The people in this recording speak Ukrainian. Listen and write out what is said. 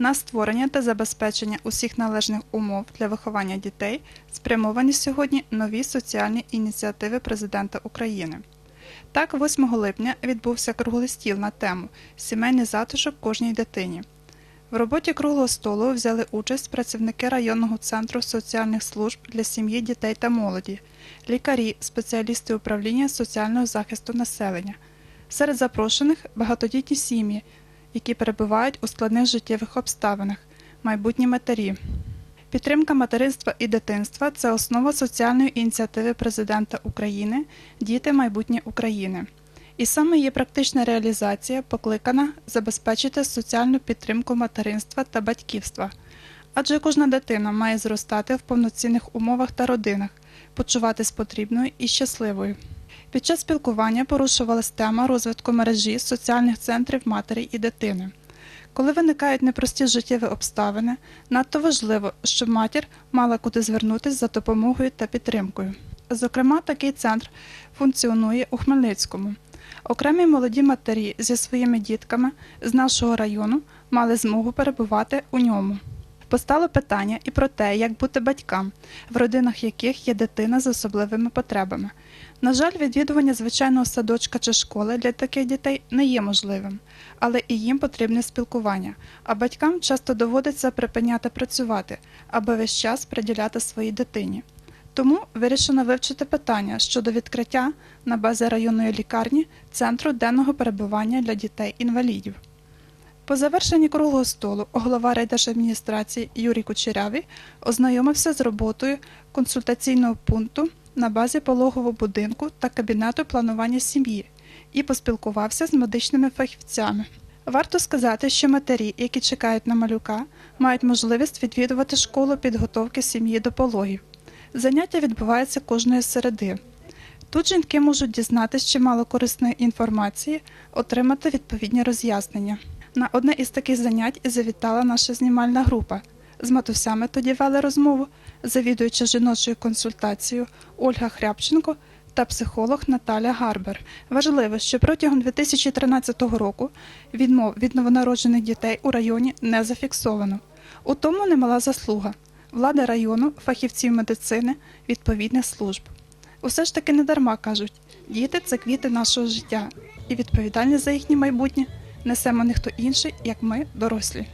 на створення та забезпечення усіх належних умов для виховання дітей спрямовані сьогодні нові соціальні ініціативи президента України. Так, 8 липня відбувся круглий стіл на тему Сімейний затишок кожній дитині. В роботі круглого столу взяли участь працівники районного центру соціальних служб для сім'ї, дітей та молоді, лікарі, спеціалісти управління соціального захисту населення. Серед запрошених багатодітні сім'ї, які перебувають у складних життєвих обставинах, майбутні матері. Підтримка материнства і дитинства це основа соціальної ініціативи президента України Діти майбутнє України. І саме її практична реалізація покликана забезпечити соціальну підтримку материнства та батьківства. Адже кожна дитина має зростати в повноцінних умовах та родинах, почуватись потрібною і щасливою. Під час спілкування порушувалась тема розвитку мережі соціальних центрів матері і дитини. Коли виникають непрості життєві обставини, надто важливо, щоб матір мала куди звернутися за допомогою та підтримкою. Зокрема, такий центр функціонує у Хмельницькому. Окремі молоді матері зі своїми дітками з нашого району мали змогу перебувати у ньому. Постало питання і про те, як бути батькам, в родинах яких є дитина з особливими потребами. На жаль, відвідування звичайного садочка чи школи для таких дітей не є можливим, але і їм потрібне спілкування, а батькам часто доводиться припиняти працювати, аби весь час приділяти своїй дитині. Тому вирішено вивчити питання щодо відкриття на базі районної лікарні центру денного перебування для дітей-інвалідів. По завершенні круглого столу голова райдержадміністрації Юрій Кучерявий ознайомився з роботою консультаційного пункту на базі пологового будинку та кабінету планування сім'ї і поспілкувався з медичними фахівцями. Варто сказати, що матері, які чекають на малюка, мають можливість відвідувати школу підготовки сім'ї до пологів. Заняття відбуваються кожної середи. Тут жінки можуть дізнатися чимало корисної інформації, отримати відповідні роз'яснення. На одне із таких занять і завітала наша знімальна група. З матусями тоді вели розмову, завідуюча жіночою консультацією Ольга Хрябченко та психолог Наталя Гарбер. Важливо, що протягом 2013 року відмов від новонароджених дітей у районі не зафіксовано. У тому немала заслуга влада району, фахівців медицини, відповідних служб. Усе ж таки не дарма кажуть, діти це квіти нашого життя, і відповідальність за їхнє майбутнє несемо не хто інший, як ми, дорослі.